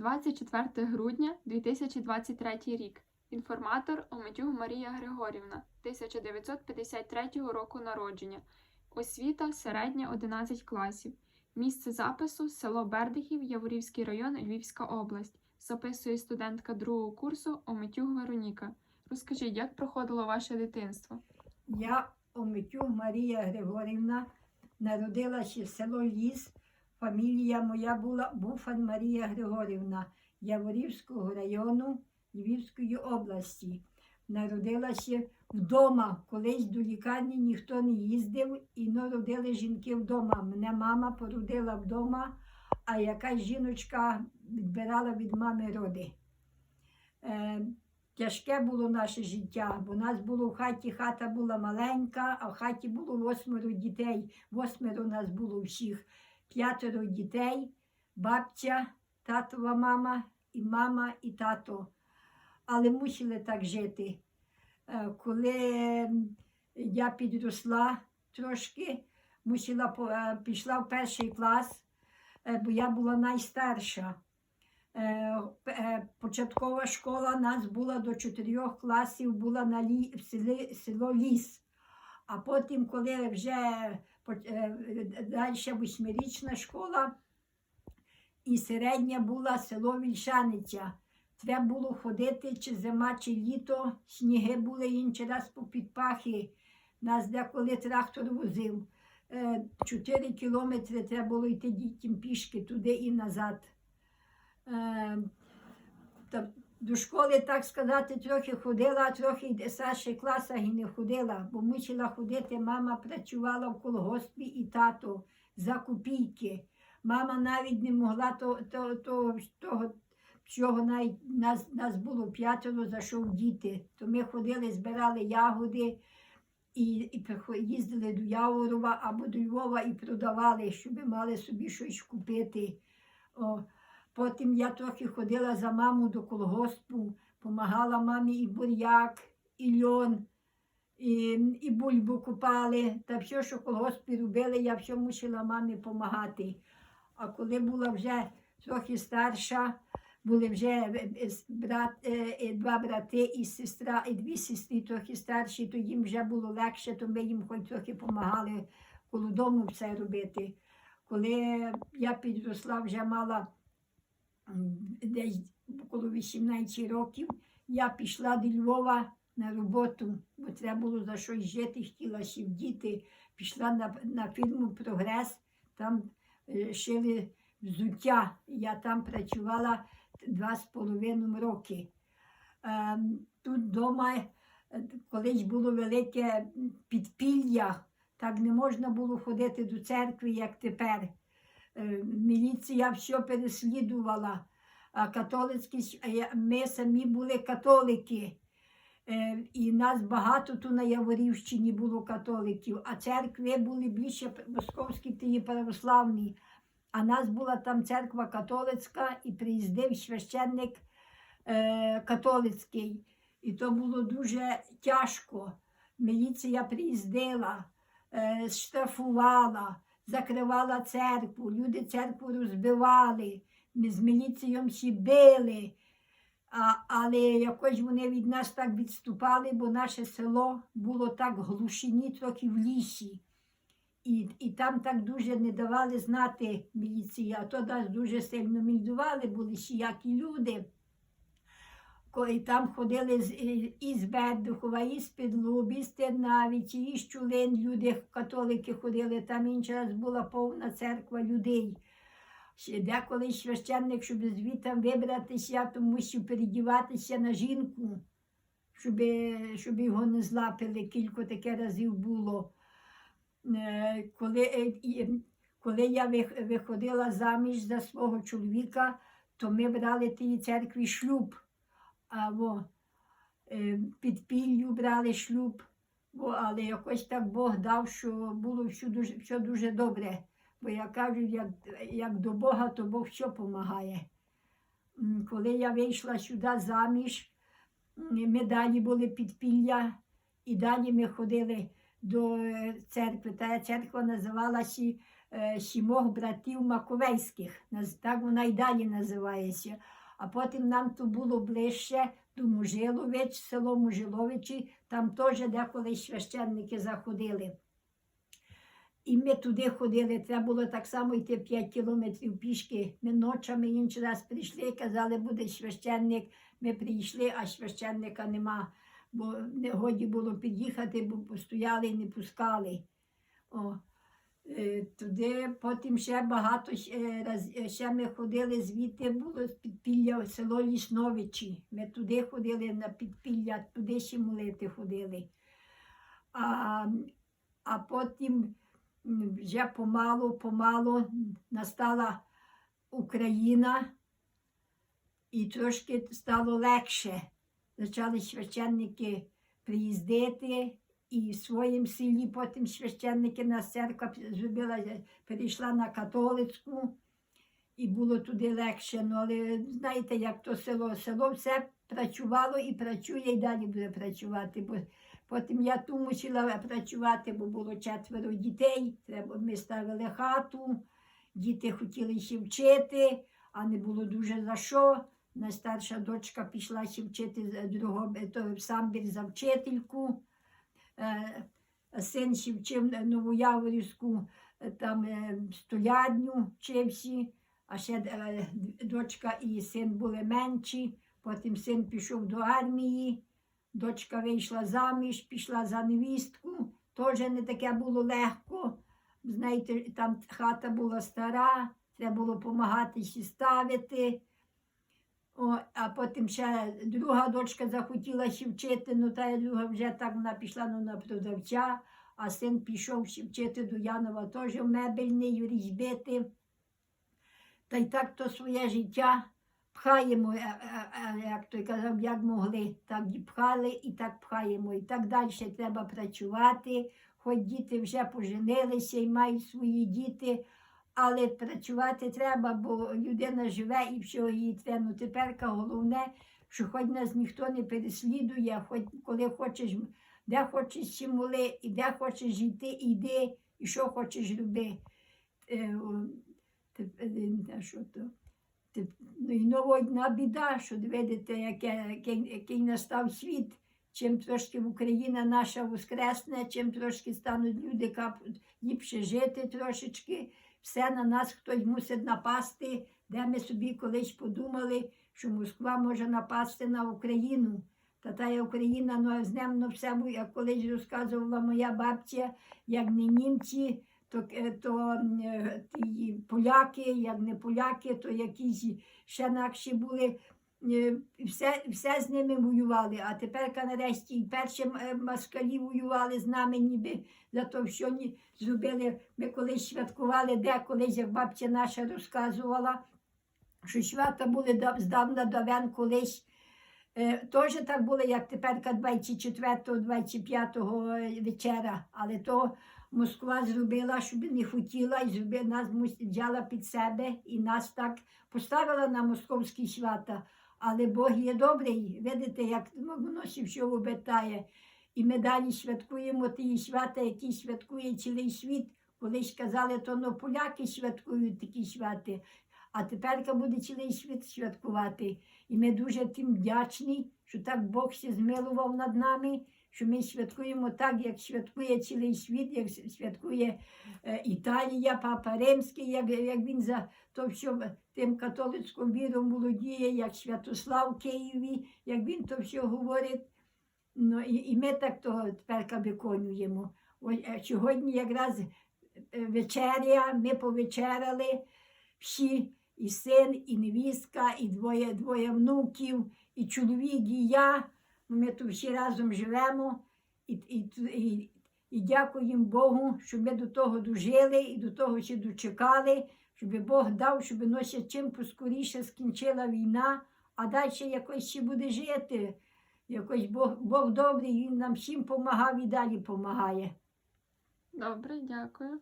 24 грудня 2023 рік. Інформатор Омедюг Марія Григорівна, 1953 року народження. Освіта середня 11 класів. Місце запису село Бердихів, Яворівський район, Львівська область. Записує студентка другого курсу Омитюг Вероніка. Розкажіть, як проходило ваше дитинство? Я Омитюк Марія Григорівна, народилася в село Ліс. Фамілія моя була Буфан Марія Григорівна Яворівського району Львівської області. Народилася вдома. Колись до лікарні ніхто не їздив і народили жінки вдома. Мене мама породила вдома, а якась жіночка відбирала від мами роди. Е, Тяжке було наше життя, бо нас було в хаті, хата була маленька, а в хаті було восьмеро дітей. Восьмеро нас було всіх. П'ятеро дітей, бабця, татова мама, і мама, і тато. Але мусили так жити. Е, Коли я підросла трошки, мусила, е, пішла в перший клас, е, бо я була найстарша. Початкова школа нас була до чотирьох класів, була на лі, в селі, село Ліс. А потім, коли вже далі восьмирічна школа, і середня була село Вільшаниця. Треба було ходити чи зима, чи літо, сніги були інший раз по підпахи. Нас деколи трактор возив. Е, Чотири кілометри треба було йти дітям пішки туди і назад. До школи, так сказати, трохи ходила, а трохи в старших класах і не ходила, бо мусила ходити. Мама працювала в колгоспі і тато за копійки. Мама навіть не могла то, то, то, того всього навіть нас, нас було п'ятеро, зайшов діти. То ми ходили, збирали ягоди і, і їздили до Яворова або до Львова і продавали, щоб мали собі щось купити. О, Потім я трохи ходила за маму до колгоспу, допомагала мамі і буряк, і льон, і, і бульбу купали. Та все, що колгоспі робили, я все мусила мамі допомагати. А коли була вже трохи старша, були вже е, е, брат, е, два брати і сестра, і дві сестри трохи старші, то їм вже було легше, то ми їм хоч трохи допомагали коло дому все робити. Коли я підросла, вже мала десь коло 18 років, я пішла до Львова на роботу, бо треба було за щось жити, хотіла ще діти. Пішла на, на фірму Прогрес, там е, шили взуття. Я там працювала два з половиною роки. Ем, тут вдома е, колись було велике підпілля, так не можна було ходити до церкви, як тепер. Е, Міліція все переслідувала. А католицькі ми самі були католики. Е, І нас багато тут на Яворівщині було католиків, а церкви були більше московські та православні. А нас була там церква католицька і приїздив священник е, католицький. І то було дуже тяжко. Міліція приїздила, штрафувала, закривала церкву, люди церкву розбивали, ми з міліцією всі били. А, але якось вони від нас так відступали, бо наше село було так в глушині, трохи в лісі. І, і там так дуже не давали знати міліції, а то нас дуже сильно мільдували, були всіякі люди. Ко- І там ходили з, і- і з Бердухова, і з Підлуби, і з Тернавиці, Чулин люди, католики ходили, там інший раз була повна церква людей. Ще Деколи священник, щоб звідти вибратися, то мусив передіватися на жінку, щоб, щоб його не злапили. Кілька таке разів було. Е, Коли, е, коли я виходила заміж за свого чоловіка, то ми брали тій церкві шлюб. Або е, під піллю брали шлюб, але якось так Бог дав, що було все дуже, все дуже добре. Бо я кажу, як, як до Бога, то Бог все допомагає. Коли я вийшла сюди заміж, ми далі були підпілля, і далі ми ходили до е, церкви. Та церква називалася е, сімох братів Маковейських. Так вона й далі називається. А потім нам то було ближче до Мужилович, село Мужиловичі, там теж деколи священники заходили. І ми туди ходили, треба було так само йти 5 кілометрів пішки. Ми ночами інший раз прийшли, казали, буде священник. Ми прийшли, а священника нема, бо не годі було під'їхати, бо постояли і не пускали. О, туди потім ще багато е, ще ми ходили звідти, було з підпілля село Лісновичі. Ми туди ходили на підпілля, туди ще молити ходили. А, а потім вже помалу, помалу настала Україна і трошки стало легше. Почали священники приїздити, і в своїм селі потім священники на церква зробила, перейшла на католицьку, і було туди легше. Ну, але знаєте, як то село, село все працювало і працює, і далі буде працювати. Бо потім я ту мусила працювати, бо було четверо дітей. Треба, ми ставили хату, діти хотіли ще вчити, а не було дуже за що. Найстарша дочка пішла ще вчити другого, то в самбір за вчительку. Е, Син ще вчив Новояворівську е, там е, столярню вчився, а ще дочка і син були менші. Потім син пішов до армії, дочка вийшла заміж, пішла за невістку. Теж не таке було легко. Знаєте, там хата була стара, треба було допомагати ставити. О, а потім ще друга дочка захотіла ще вчити, ну та друга вже так вона пішла ну, на продавця, а син пішов ще вчити до Янова теж мебельний, різьбити. Та й так то своє життя пхаємо, е, е, е, як той казав, як могли, так і пхали, і так пхаємо. І так далі треба працювати, хоч діти вже поженилися і мають свої діти, але працювати треба, бо людина живе і всього її треба. Ну, тепер головне, що хоч нас ніхто не переслідує, хоч коли хочеш, де хочеш чим моли, і де хочеш йти, іди, і що хочеш роби. Е, е, що то? Ну і нова одна біда, що видите, який, який настав світ. Чим трошки Україна наша воскресне, чим трошки стануть люди ліпше жити трошечки, все на нас хтось мусить напасти, де ми собі колись подумали, що Москва може напасти на Україну. Та та Україна ну, з ним ну, бу- як колись розказувала моя бабця, як не німці, то, е, то е, ті поляки, як не поляки, то якісь ще інакші були. Е, Все, все з ними воювали, а тепер нарешті і перші е, москалі воювали з нами, ніби за те, що ні зробили. Ми колись святкували, де колись, як бабця наша розказувала, що свята були дав- здавна давен колись. Е, Теж так було, як тепер 24-25 вечора, але то Москва зробила, щоб не хотіла, і зробила, нас взяла під себе і нас так поставила на московські свята. Але Бог є добрий, видите, як воно що обертає. І ми далі святкуємо ті свята, які святкує цілий світ. Колись казали, то ну, поляки святкують такі святи, а тепер буде цілий світ святкувати. І ми дуже тим вдячні, що так Бог ще змилував над нами, що ми святкуємо так, як святкує цілий світ, як святкує е, Італія, Папа Римський, як, як він за то все тим католицьким віром володіє, як Святослав Києві, як він то все говорить. Ну, і, і ми так того тепер виконуємо. Ось, е, Сьогодні якраз е, вечеря, ми повечеряли всі, і син, і невістка, і двоє, двоє внуків, і чоловік, і я. Ми тут всі разом живемо і, і, і, і дякуємо Богу, що ми до того дожили і до того ще дочекали, щоб Бог дав, щоб ну, ще чим поскоріше скінчила війна, а далі якось ще буде жити. Якось Бог, Бог добрий, Він нам всім допомагав і далі допомагає. Добре, дякую.